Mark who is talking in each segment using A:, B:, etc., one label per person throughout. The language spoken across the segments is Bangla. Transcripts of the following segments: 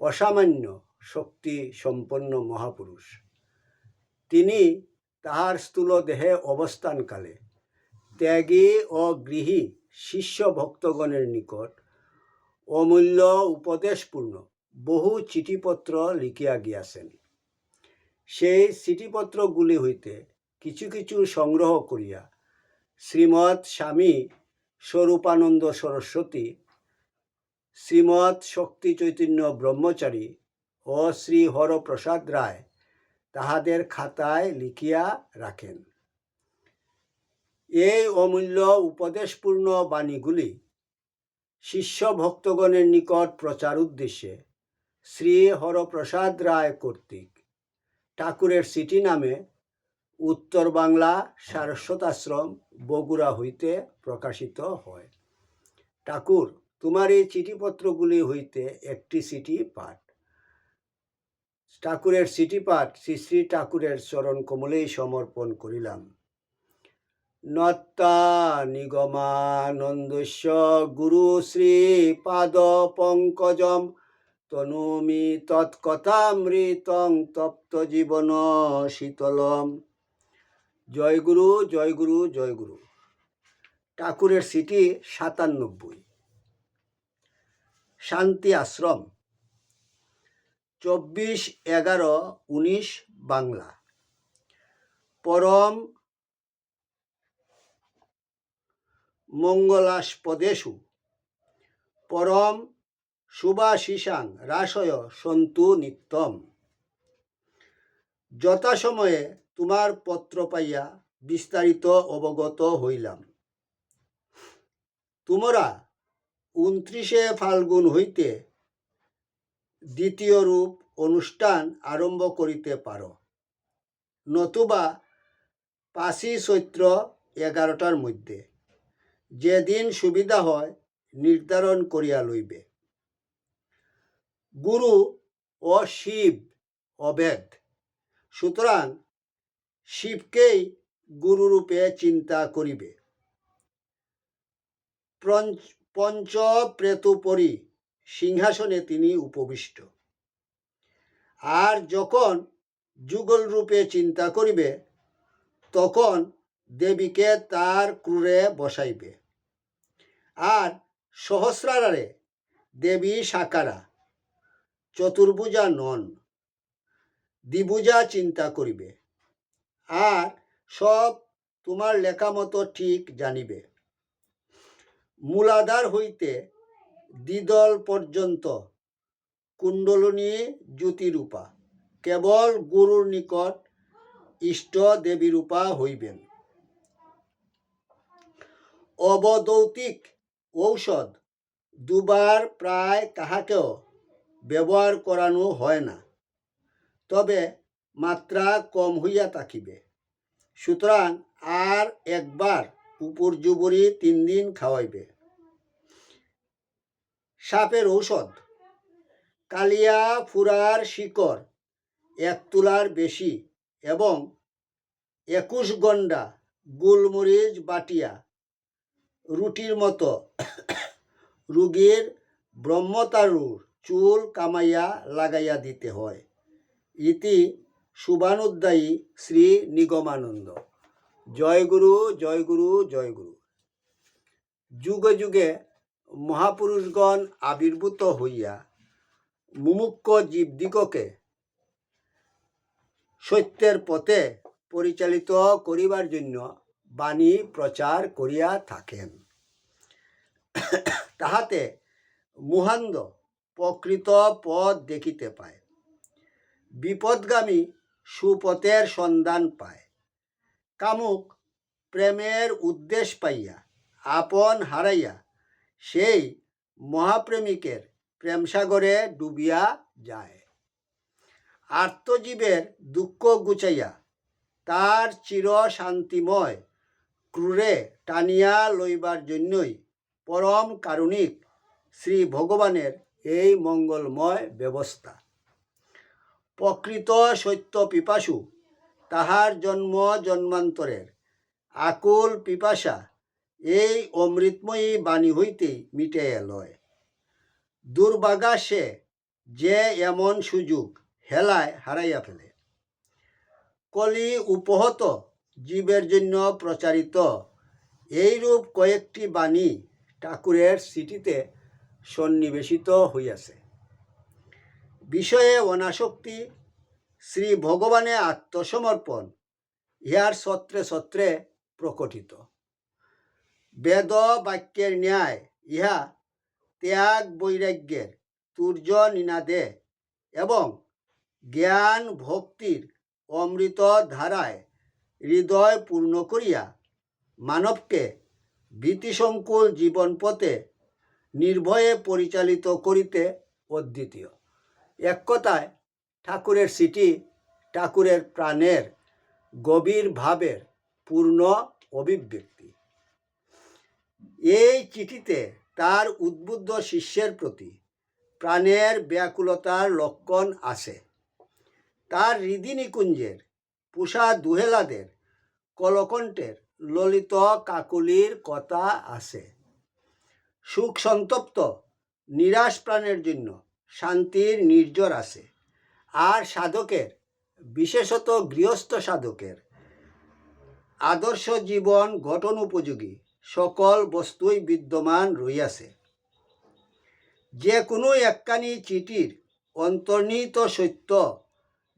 A: অসামান্য শক্তি সম্পন্ন মহাপুরুষ। তিনি তাহার স্থূল দেহে অবস্থানকালে ত্যাগী ও গৃহী শিষ্য ভক্তগণের নিকট অমূল্য উপদেশপূর্ণ বহু চিঠিপত্র লিখিয়া গিয়াছেন। সেই চিঠিপত্রগুলি হইতে কিছু কিছু সংগ্রহ করিয়া শ্রীমৎ স্বামী স্বরূপানন্দ সরস্বতী শ্রীমৎ শক্তি চৈতন্য ব্রহ্মচারী ও শ্রী হরপ্রসাদ রায় তাহাদের খাতায় লিখিয়া রাখেন। এই অমূল্য উপদেশপূর্ণ বাণীগুলি শিষ্য ভক্তগণের নিকট প্রচার উদ্দেশ্যে শ্রী হরপ্রসাদ রায় কর্তৃক ঠাকুরের সিটি নামে উত্তর বাংলা সারস্বতাশ্রম বগুড়া হইতে প্রকাশিত হয়। ঠাকুর তোমার এই চিঠিপত্রগুলি হইতে একটি চিঠি পাঠ। ঠাকুরের চিঠি পাঠ শ্রী শ্রী ঠাকুরের চরণ কমলেই সমর্পণ করিলাম। নত্তা নিগমানন্দস্য গুরু শ্রী পাদ পঙ্কজম, তনুমি তৎকথামৃতং তপ্ত জীবন শীতলম। জয় গুরু জয় গুরু জয় গুরু। ঠাকুরের সিটি সাতানব্বই। শান্তি আশ্রম। চব্বিশ এগারো উনিশ বাংলা। পরম মঙ্গলাস্পদেশু। পরম শুভাশিসাং রাশয় সন্তু নিত্যম। যথাসময়ে তোমার পত্র পাইয়া বিস্তারিত অবগত হইলাম। তোমরা উনত্রিশে ফাল্গুন হইতে দ্বিতীয় রূপ অনুষ্ঠান আরম্ভ করিতে পারো। নতুবা পাঁচই চৈত্র এগারোটার মধ্যে যেদিন সুবিধা হয় নির্ধারণ করিয়া লইবে। গুরু ও শিব অভেদ সুতরাং শিবকেই গুরুরূপে চিন্তা করিবে। পঞ্চ- পঞ্চ প্রেতোপরি সিংহাসনে তিনি উপবিষ্ট। আর যখন যুগল রূপে চিন্তা করিবে, তখন দেবীকে তার ক্রুরে বসাইবে। আর সহস্রারে দেবী সাকারা, চতুর্ভুজা নন, দ্বিভুজা চিন্তা করিবে। আর সব তোমার লেখা মতো ঠিক জানিবে। মূলাধার হইতে দ্বিদল পর্যন্ত কুণ্ডলিনী জ্যোতিরূপা, কেবল গুরুর নিকট ইষ্ট দেবীরূপা হইবেন। অবদৌতিক ঔষধ দুবার প্রায় কাহাকেও ব্যবহার করানো হয় না, তবে মাত্রা কম হইয়া থাকিবে। সুতরাং আর একবার উপর জুবরি তিন দিন খাওয়াইবে। সাপের ঔষধ। কালিয়া ফুরার শিকড় এক তুলার বেশি এবং একুশ গন্ডা গোলমরিচ বাটিয়া রুটির মতো রুগীর ব্রহ্মতারুর চুল কামাইয়া লাগাইয়া দিতে হয়। ইতি শুভানুদ্দায়ী শ্রী নিগমানন্দ। জয় গুরু জয় গুরু জয় গুরু। যুগে যুগে মহাপুরুষগণ আবির্ভূত হইয়া মুমুক্ষ জীবদিগকে সত্যের পথে পরিচালিত করিবার জন্য বাণী প্রচার করিয়া থাকেন। তাহাতে মুহান্দ প্রকৃত পথ দেখিতে পায়। বিপদগামী সুপথের সন্ধান পায়। কামুক, প্রেমের উদ্দেশ পাইয়া, আপন হারাইয়া, সেই মহাপ্রেমিকের প্রেমসাগরে ডুবিয়া যায়। আত্মজীবের দুঃখ গুচাইয়া তার চির শান্তিময় ক্রুরে টানিয়া লইবার জন্যই পরম কারুণিক শ্রী ভগবানের এই মঙ্গলময় ব্যবস্থা। প্রকৃত সত্য পিপাসু তাহার জন্ম জন্মান্তরের। আকুল পিপাসা, এই অমৃতময়ী বাণী হইতে মিটাইয়া লয়। দুর্ভাগা সে যে এমন সুযোগ হেলায় হারাইয়া ফেলে। কলি উপহত জীবের জন্য প্রচারিত এইরূপ কয়েকটি বাণী ঠাকুরের স্মৃতিতে সন্নিবেশিত হইয়াছে। বিষয়ে অনাসক্তি শ্রী ভগবানে আত্মসমর্পণ, ইহার সত্রে সত্রে প্রকটিত। বেদ বাক্যের ন্যায় ইহা ত্যাগ বৈরাগ্যের তুর্য নিনাদে এবং জ্ঞান ভক্তির অমৃত ধারায় হৃদয় পূর্ণ করিয়া মানবকে ভীতিসংকুল জীবন পথে নির্ভয়ে পরিচালিত করিতে অদ্বিতীয়। এক কথায় ঠাকুরের সিটি ঠাকুরের প্রাণের গভীর ভাবের পূর্ণ অভিব্যক্তি। এই চিঠিতে তার উদ্বুদ্ধ শিষ্যের প্রতি প্রাণের ব্যাকুলতার লক্ষণ আছে। তার হৃদি নিকুঞ্জের পুষা দুহেলাদের কলকণ্ঠের ললিত কাকুলির কথা আছে। সুখ সন্তপ্ত, নিরাশ প্রাণের জন্য শান্তির নির্জর আছে। আর সাধকের, বিশেষত গৃহস্থ সাধকের। আদর্শ জীবন গঠন উপযোগী, সকল বস্তুই বিদ্যমান রইয়াছে যে কোনো একখানি চিঠির অন্তর্নিহিত সত্য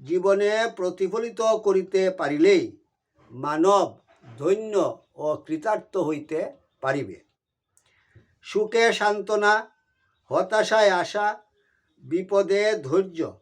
A: জীবনে প্রতিফলিত করিতে পারিলেই মানব ধন্য ও কৃতার্থ হইতে পারিবে। সুখে সান্ত্বনা, হতাশায় আশা, বিপদে ধৈর্য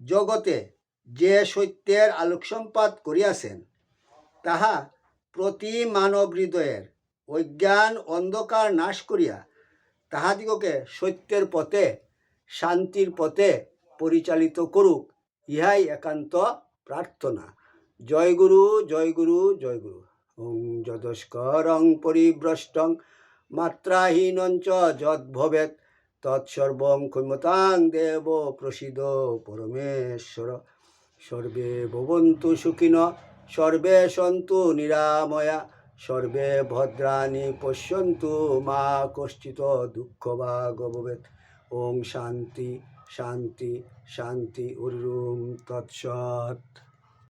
A: জগতে যে সত্যের আলোকসম্পাত করিয়াছেন, তাহা প্রতি মানব হৃদয়ের অজ্ঞান অন্ধকার নাশ করিয়া তাহাদিগকে সত্যের পথে, শান্তির পথে পরিচালিত করুক, ইহাই একান্ত প্রার্থনা। জয় গুরু জয় গুরু জয় গুরু। ওং যদস্করং পরিভ্রষ্টং মাত্রাহীনঞ্চ যদ্ভবেত তৎসর্বং ক্ষমতাং দেব প্রসিদ পরমেশ্বর। সর্বে ভবন্তু সুখিন, সর্বে সন্তু নিরাময়া, সর্বে ভদ্রাণি পশ্যন্তু মা কশ্চিত দুঃখ বা গভবেত ওং শান্তি শান্তি শান্তি উরুম তৎসৎ।